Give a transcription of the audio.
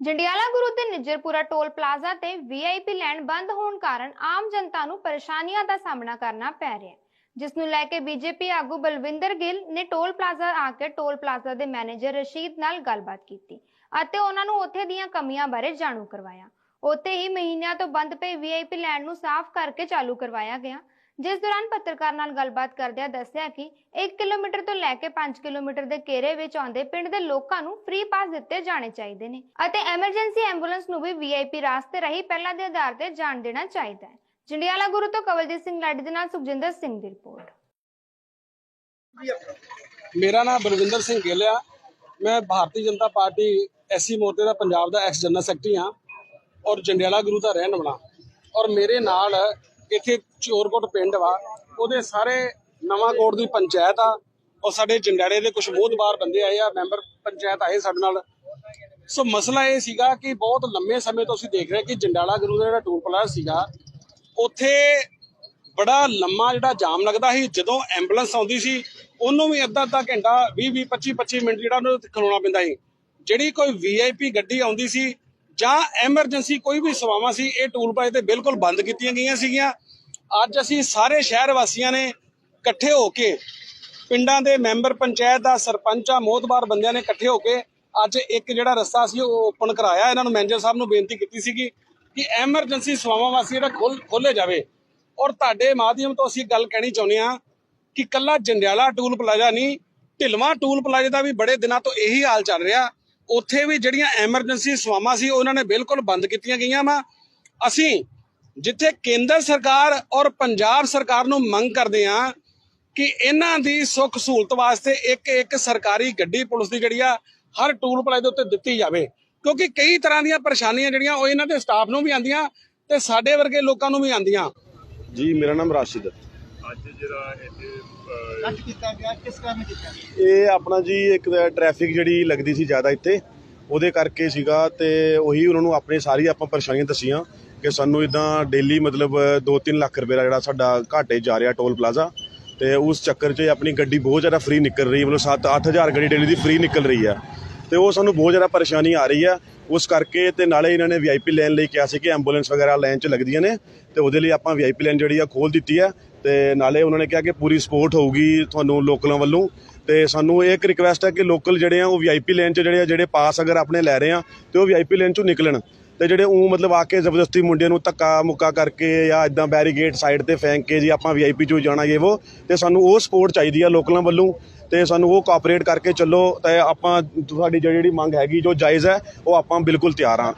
ਜੰਡਿਆਲਾ ਗੁਰੂ ਤੇ Nijjarpura toll plaza ਤੇ VIP lane ਬੰਦ ਹੋਣ ਕਾਰਨ ਆਮ ਜਨਤਾ ਨੂੰ ਪਰੇਸ਼ਾਨੀਆਂ ਦਾ ਸਾਹਮਣਾ ਕਰਨਾ ਪੈ ਰਿਹਾ ਹੈ। ਜਿਸ ਨੂੰ ਲੈ ਕੇ ਬੀਜੇਪੀ ਆਗੂ ਬਲਵਿੰਦਰ ਗਿੱਲ ਨੇ ਟੋਲ ਪਲਾਜ਼ਾ ਆ ਕੇ ਟੋਲ ਪਲਾਜ਼ਾ ਦੇ ਮੈਨੇਜਰ ਰਸ਼ੀਦ ਨਾਲ ਗੱਲਬਾਤ ਕੀਤੀ ਅਤੇ ਉਹਨਾਂ ਨੂੰ ਉੱਥੇ ਦੀਆਂ ਕਮੀਆਂ ਬਾਰੇ ਜਾਣੂ ਕਰਵਾਇਆ। ਉੱਥੇ ਹੀ ਮਹੀਨਿਆਂ ਤੋਂ ਬੰਦ ਪਈ ਵੀਆਈਪੀ ਲੈਣ ਨੂੰ ਸਾਫ਼ ਕਰਕੇ ਚਾਲੂ ਕਰਵਾਇਆ ਗਿਆ। ਜਿਸ ਦੌਰਾਨ ਪੱਤਰਕਾਰ ਨਾਲ ਗੱਲਬਾਤ ਕਰਦਿਆਂ ਦੱਸਿਆ ਕਿ 1 ਕਿਲੋਮੀਟਰ ਤੋਂ ਲੈ ਕੇ 5 ਕਿਲੋਮੀਟਰ ਦੇ ਘੇਰੇ ਵਿੱਚ ਆਉਂਦੇ ਪਿੰਡ ਦੇ ਲੋਕਾਂ ਨੂੰ ਫ੍ਰੀ ਪਾਸ ਦਿੱਤੇ ਜਾਣੇ ਚਾਹੀਦੇ ਨੇ ਅਤੇ ਐਮਰਜੈਂਸੀ ਐਂਬੂਲੈਂਸ ਨੂੰ ਵੀ ਵੀਆਈਪੀ ਰਾਸਤੇ ਰਹੀ ਪਹਿਲਾਂ ਦੇ ਆਧਾਰ ਤੇ ਜਾਣ ਦੇਣਾ ਚਾਹੀਦਾ ਹੈ। ਜੰਡਿਆਲਾ ਗੁਰੂ ਤੋਂ ਕਵਲਜੀਤ ਸਿੰਘ ਲਾਡੀ ਦੇ ਨਾਲ ਸੁਖਜਿੰਦਰ ਸਿੰਘ ਦੀ ਰਿਪੋਰਟ। ਮੇਰਾ ਨਾਮ ਬਲਵਿੰਦਰ ਸਿੰਘ ਗਿੱਲ ਆ। ਮੈਂ ਭਾਰਤੀ ਜਨਤਾ ਪਾਰਟੀ ਐਸਸੀ ਮੋਰਚੇ ਦਾ ਪੰਜਾਬ ਦਾ ਐਕਸ ਜਨਰਲ ਸੈਕਟਰੀ ਹਾਂ ਔਰ ਜੰਡਿਆਲਾ ਗੁਰੂ ਦਾ ਰਹਿਣ ਵਾਲਾ। ਔਰ ਮੇਰੇ ਨਾਲ ਇੱਥੇ ਚੋਰਕੋਟ ਪਿੰਡ ਵਾ, ਉਹਦੇ ਸਾਰੇ ਨਵਾਂ ਕੋਟ ਦੀ ਪੰਚਾਇਤ ਆ, ਔਰ ਸਾਡੇ ਜੰਡਿਆਲੇ ਦੇ ਕੁਝ ਮੋਹਤਬਾਰ ਬੰਦੇ ਆਏ ਆ, ਮੈਂਬਰ ਪੰਚਾਇਤ ਆਏ ਸਾਡੇ ਨਾਲ। ਸੋ ਮਸਲਾ ਇਹ ਸੀਗਾ ਕਿ ਬਹੁਤ ਲੰਮੇ ਸਮੇਂ ਤੋਂ ਅਸੀਂ ਦੇਖ ਰਹੇ ਕਿ ਜੰਡਾਲਾ ਗੁਰੂ ਦਾ ਜਿਹੜਾ ਟੂਰ ਪਲਾਜ਼ਾ ਸੀਗਾ, ਉੱਥੇ ਬੜਾ ਲੰਮਾ ਜਿਹੜਾ ਜਾਮ ਲੱਗਦਾ ਸੀ, ਜਦੋਂ ਐਂਬੂਲੈਂਸ ਆਉਂਦੀ ਸੀ, ਉਹਨੂੰ ਵੀ ਅੱਧਾ ਅੱਧਾ ਘੰਟਾ 20 20 25 25 ਮਿੰਟ ਜਿਹੜਾ ਉਹਨੂੰ ਖਲੋਣਾ ਪੈਂਦਾ ਸੀ। ਜਿਹੜੀ ਕੋਈ ਵੀਆਈਪੀ ਗੱਡੀ ਆਉਂਦੀ ਸੀ ਜਾਂ ਐਮਰਜੈਂਸੀ ਕੋਈ ਵੀ ਸੇਵਾਵਾਂ ਸੀ, ਇਹ ਟੂਲ ਪਲਾਜ਼ੇ ਤੇ ਬਿਲਕੁਲ ਬੰਦ ਕੀਤੀਆਂ ਗਈਆਂ ਸੀਗੀਆਂ। ਅੱਜ ਅਸੀਂ ਸਾਰੇ ਸ਼ਹਿਰ ਵਾਸੀਆਂ ਨੇ ਇਕੱਠੇ ਹੋ ਕੇ, ਪਿੰਡਾਂ ਦੇ ਮੈਂਬਰ, ਪੰਚਾਇਤ ਦਾ ਸਰਪੰਚਾਂ ਮੋਹਤਬਾਰ ਬੰਦਿਆਂ ਨੇ ਇਕੱਠੇ ਹੋ ਕੇ ਅੱਜ ਇੱਕ ਜਿਹੜਾ ਰਸਤਾ ਸੀ, ਉਹ ਓਪਨ ਕਰਾਇਆ। ਇਹਨਾਂ ਨੂੰ ਮੈਨੇਜਰ ਸਾਹਿਬ ਨੂੰ ਬੇਨਤੀ ਕੀਤੀ ਸੀਗੀ ਕਿ ਐਮਰਜੈਂਸੀ ਸੇਵਾਵਾਂ ਵਾਸਤੇ ਜਿਹੜਾ ਖੋਲ ਖੋਲੇ ਜਾਵੇ। ਔਰ ਤੁਹਾਡੇ ਮਾਧਿਅਮ ਤੋਂ ਅਸੀਂ ਗੱਲ ਕਹਿਣੀ ਚਾਹੁੰਦੇ ਹਾਂ ਕਿ ਕੱਲਾ ਜੰਡਿਆਲਾ ਟੂਲ ਪਲਾਜ਼ਾ ਨਹੀਂ, ਢਿਲਵਾਂ ਟੂਲ ਪਲਾਜ਼ੇ ਦਾ ਵੀ ਬੜੇ ਦਿਨਾਂ ਤੋਂ ਇਹੀ ਹਾਲ ਚੱਲ ਰਿਹਾ। ਉੱਥੇ ਵੀ ਜਿਹੜੀਆਂ ਐਮਰਜੈਂਸੀ ਸੇਵਾਵਾਂ ਸੀ, ਉਹਨਾਂ ਨੇ ਬਿਲਕੁਲ ਬੰਦ ਕੀਤੀਆਂ ਗਈਆਂ ਵਾ। ਅਸੀਂ ਜਿੱਥੇ ਕੇਂਦਰ ਸਰਕਾਰ ਔਰ ਪੰਜਾਬ ਸਰਕਾਰ ਨੂੰ ਮੰਗ ਕਰਦੇ ਹਾਂ ਕਿ ਇਹਨਾਂ ਦੀ ਸੁੱਖ ਸਹੂਲਤ ਵਾਸਤੇ ਇੱਕ ਇੱਕ ਸਰਕਾਰੀ ਗੱਡੀ ਪੁਲਿਸ ਦੀ ਜਿਹੜੀ ਆ, ਹਰ ਟੂਲ ਪਲਾਜ਼ੇ ਦੇ ਉੱਤੇ ਦਿੱਤੀ ਜਾਵੇ। ਕਿਉਂਕਿ ਕਈ ਤਰ੍ਹਾਂ ਦੀਆਂ ਪਰੇਸ਼ਾਨੀਆਂ ਜਿਹੜੀਆਂ, ਉਹ ਇਹਨਾਂ ਦੇ ਸਟਾਫ ਨੂੰ ਵੀ ਆਉਂਦੀਆਂ ਤੇ ਸਾਡੇ ਵਰਗੇ ਲੋਕਾਂ ਨੂੰ ਵੀ ਆਉਂਦੀਆਂ। ਜੀ, ਮੇਰਾ ਨਾਮ ਰਾਸ਼ਿਦ ਅੱਜ ਜਿਹੜਾ ਇੱਥੇ ਅਹ, ਅੱਜ ਕੀਤਾ ਗਿਆ ਕਿਸ ਕਾਰਨ ਕੀਤਾ ਇਹ ਆਪਣਾ ਜੀ ਇੱਕ ਟ੍ਰੈਫਿਕ ਜਿਹੜੀ ਲੱਗਦੀ ਸੀ ਜ਼ਿਆਦਾ ਇੱਥੇ ਉਹਦੇ ਕਰਕੇ ਸੀਗਾ ਤੇ ਉਹੀ ਉਹਨਾਂ ਨੂੰ ਆਪਣੀ ਸਾਰੀ ਆਪਾਂ ਪਰੇਸ਼ਾਨੀਆਂ ਦੱਸੀਆਂ ਕਿ ਸਾਨੂੰ ਇਦਾਂ ਡੇਲੀ ਮਤਲਬ 2-3 ਲੱਖ ਰੁਪਏ ਦਾ ਜਿਹੜਾ ਸਾਡਾ ਘਾਟੇ ਜਾ ਰਿਹਾ ਟੋਲ ਪਲਾਜ਼ਾ ਤੇ ਉਸ ਚੱਕਰ 'ਚ ਆਪਣੀ ਗੱਡੀ ਬਹੁਤ ਜ਼ਿਆਦਾ ਫ੍ਰੀ ਨਿਕਲ ਰਹੀ ਮਤਲਬ 7-8000 ਗੱਡੀ ਡੇਲੀ ਦੀ ਫ੍ਰੀ ਨਿਕਲ ਰਹੀ ਹੈ ਤੇ ਉਹ ਸਾਨੂੰ ਬਹੁਤ ਜ਼ਿਆਦਾ ਪਰੇਸ਼ਾਨੀ ਆ ਰਹੀ ਆ। ਉਸ ਕਰਕੇ ਤੇ ਨਾਲੇ ਇਹਨਾਂ ਨੇ ਵੀਆਈਪੀ ਲੈਣ ਲਈ ਕਿਹਾ ਸੀ ਕਿ ਐਂਬੂਲੈਂਸ ਵਗੈਰਾ ਲਾਈਨ 'ਚ ਲੱਗਦੀਆਂ ਨੇ ਤੇ ਉਹਦੇ ਲਈ ਆਪਾਂ ਵੀਆਈਪੀ ਲੈਣ ਜਿਹੜੀ ਆ ਖੋਲ ਦਿੱਤੀ ਆ। ਤੇ ਨਾਲੇ ਉਹਨਾਂ ਨੇ ਕਿਹਾ ਕਿ ਪੂਰੀ ਸਪੋਰਟ ਹੋਊਗੀ ਤੁਹਾਨੂੰ ਲੋਕਲਾਂ ਵੱਲੋਂ। ਤੇ ਸਾਨੂੰ ਇਹ ਇੱਕ ਰਿਕਵੈਸਟ ਹੈ ਕਿ ਲੋਕਲ ਜਿਹੜੇ ਆ ਉਹ ਵੀਆਈਪੀ ਲੈਣ 'ਚ ਜਿਹੜੇ ਆ, ਜਿਹੜੇ ਪਾਸ ਅਗਰ ਆਪਣੇ ਲੈ ਰਹੇ ਆ, ਤੇ ਉਹ ਵੀਆਈਪੀ ਲੈਣ 'ਚੋਂ ਨਿਕਲਣ। ਤੇ ਜਿਹੜੇ ਉਹ ਮਤਲਬ ਆ ਕੇ ਜ਼ਬਰਦਸਤੀ ਮੁੰਡਿਆਂ ਨੂੰ ਧੱਕਾ ਮੁੱਕਾ ਕਰਕੇ ਜਾਂ ਇਦਾਂ ਬੈਰੀਗੇਡ ਸਾਈਡ ਤੇ ਫੈਂਕ ਕੇ ਜੀ ਆਪਾਂ ਵੀਆਈਪੀ 'ਚੋਂ ਜਾਣਾ ਇਹ ਉਹ ਤੇ ਸਾਨੂੰ ਉਹ ਸਪੋਰਟ ਚਾਹੀਦੀ ਆ ਲੋਕਲਾਂ ਵੱਲੋਂ, ਤੇ ਸਾਨੂੰ ਉਹ ਕੋਆਪਰੇਟ ਕਰਕੇ ਚੱਲੋ, ਤੇ ਆਪਾਂ ਤੁਹਾਡੀ ਜਿਹੜੀ ਮੰਗ ਹੈਗੀ ਜੋ ਜਾਇਜ਼ ਹੈ, ਉਹ ਆਪਾਂ ਬਿਲਕੁਲ ਤਿਆਰ ਹਾਂ।